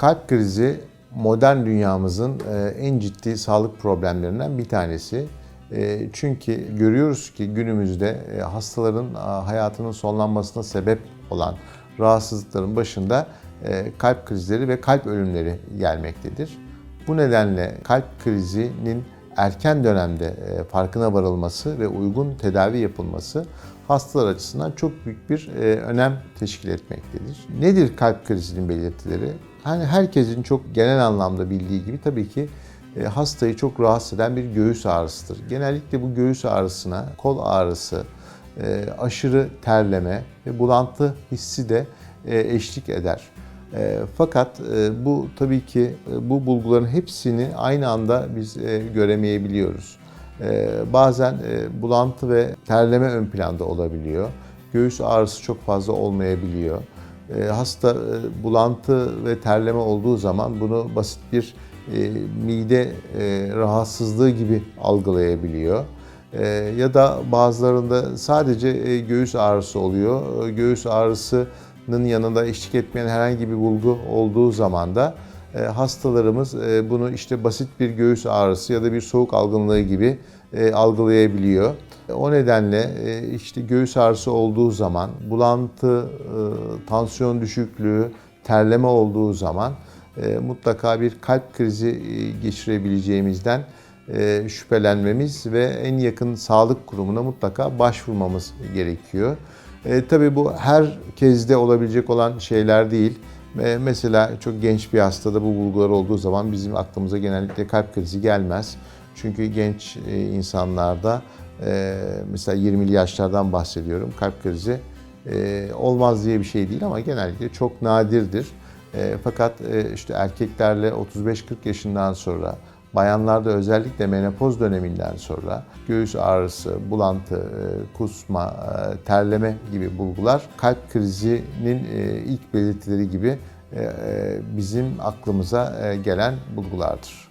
Kalp krizi modern dünyamızın e, en ciddi sağlık problemlerinden bir tanesi. E, Çünkü görüyoruz ki günümüzde e, hastaların hayatının sonlanmasına sebep olan rahatsızlıkların başında kalp krizleri ve kalp ölümleri gelmektedir. Bu nedenle kalp krizinin erken dönemde e, farkına varılması ve uygun tedavi yapılması hastalar açısından çok büyük bir e, önem teşkil etmektedir. Nedir kalp krizinin belirtileri? Hani herkesin çok genel anlamda bildiği gibi tabii ki e, hastayı çok rahatsız eden bir göğüs ağrısıdır. Genellikle bu göğüs ağrısına kol ağrısı, aşırı terleme ve bulantı hissi de eşlik eder. E, Fakat e, bu tabii ki e, bu bulguların hepsini aynı anda biz e, göremeyebiliyoruz. E, Bazen e, bulantı ve terleme ön planda olabiliyor. Göğüs ağrısı çok fazla olmayabiliyor. E, Hasta e, bulantı ve terleme olduğu zaman bunu basit bir e, mide e, rahatsızlığı gibi algılayabiliyor. Ya da bazılarında sadece e, göğüs ağrısı oluyor. Göğüs ağrısının yanında eşlik etmeyen herhangi bir bulgu olduğu zaman da e, hastalarımız e, bunu işte basit bir göğüs ağrısı ya da bir soğuk algınlığı gibi e, algılayabiliyor. O nedenle işte göğüs ağrısı olduğu zaman, bulantı, tansiyon düşüklüğü, terleme olduğu zaman mutlaka bir kalp krizi geçirebileceğimizden şüphelenmemiz ve en yakın sağlık kurumuna mutlaka başvurmamız gerekiyor. E, tabii bu herkeste olabilecek olan şeyler değil. E, mesela çok genç bir hastada bu bulgular olduğu zaman bizim aklımıza genellikle kalp krizi gelmez. Çünkü genç e, insanlarda e, mesela 20'li yaşlardan bahsediyorum kalp krizi e, olmaz diye bir şey değil ama genellikle çok nadirdir. E, fakat e, işte erkeklerle 35-40 yaşından sonra Bayanlarda özellikle menopoz döneminden sonra göğüs ağrısı, bulantı, e, kusma, e, terleme gibi bulgular kalp krizinin e, ilk belirtileri gibi bizim aklımıza gelen bulgulardır.